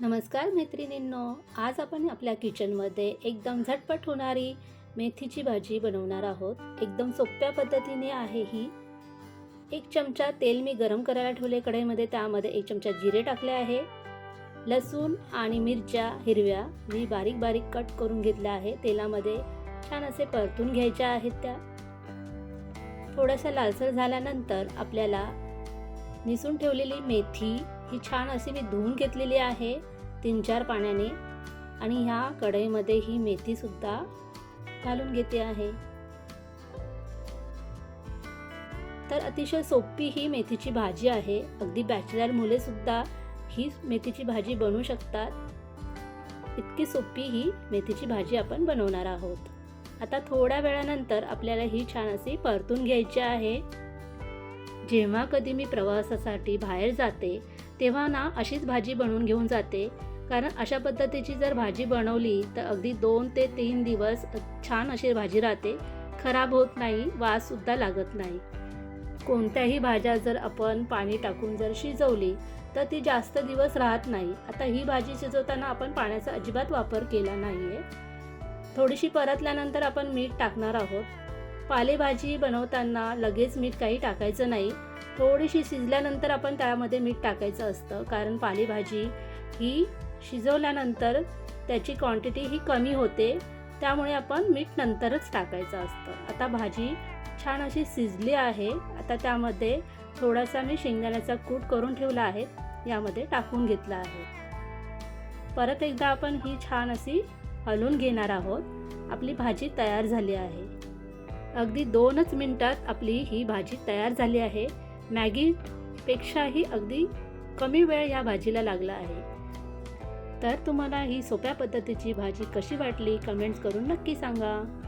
नमस्कार मैत्रिणींनो आज आपण आपल्या किचनमध्ये एकदम झटपट होणारी मेथीची भाजी बनवणार आहोत. एकदम सोप्या पद्धतीने आहे ही. एक चमचा तेल मी गरम करायला ठेवले कढईमध्ये त्यामध्ये एक चमचा जिरे टाकले आहे. लसूण आणि मिरच्या हिरव्या मी बारीक बारीक कट करून घेतल्या आहे. तेलामध्ये छान असे परतून घ्यायच्या आहेत त्या. थोडंसं लालसर झाल्यानंतर आपल्याला निसून ठेवलेली मेथी ही छान अशी मी धुवून घेतलेली आहे तीन चार पाण्याने. आणि ह्या कढईमध्ये ही मेथीसुद्धा घालून घेते आहे. तर अतिशय सोपी ही मेथीची भाजी आहे. अगदी बॅचलर मुलेसुद्धा ही मेथीची भाजी बनवू शकतात. इतकी सोपी ही मेथीची भाजी आपण बनवणार आहोत. आता थोड्या वेळानंतर आपल्याला ही छान अशी परतून घ्यायची आहे. जेव्हा कधी मी प्रवासासाठी बाहेर जाते तेव्हा ना अशीच भाजी बनवून घेऊन जाते. कारण अशा पद्धतीची जर भाजी बनवली तर अगदी दोन ते तीन दिवस छान अशी भाजी राहते. खराब होत नाही वाससुद्धा लागत नाही. कोणत्याही भाज्या जर आपण पाणी टाकून जर शिजवली तर ती जास्त दिवस राहत नाही. आता ही भाजी शिजवताना आपण पाण्याचा अजिबात वापर केला नाही आहे थोडीशी परतल्यानंतर आपण मीठ टाकणार आहोत. पालेभाजी बनवताना लगेच मीठ काही टाकायचं नाही. थोडीशी शिजल्यानंतर आपण त्यामध्ये मीठ टाकायचं असतं कारण पालेभाजी ही शिजवल्यानंतर त्याची क्वांटिटी ही कमी होते त्यामुळे आपण मीठ नंतरच टाकायचं असतं. आता भाजी छान अशी शिजली आहे आता त्यामध्ये थोडासा मी शेंगदाण्याचा कूट करून ठेवला आहे यामध्ये टाकून घेतला आहे. परत एकदा आपण ही छान अशी हलवून घेणार आहोत. आपली भाजी तयार झाली आहे. अगदी दोनच मिनटात आपली ही भाजी तयार झाली आहे. मॅगीपेक्षाही अगदी कमी वेळ या भाजीला लागला आहे. तर तुम्हाला ही सोप्या पद्धतीची भाजी कशी वाटली? कमेंट्स करून नक्की सांगा.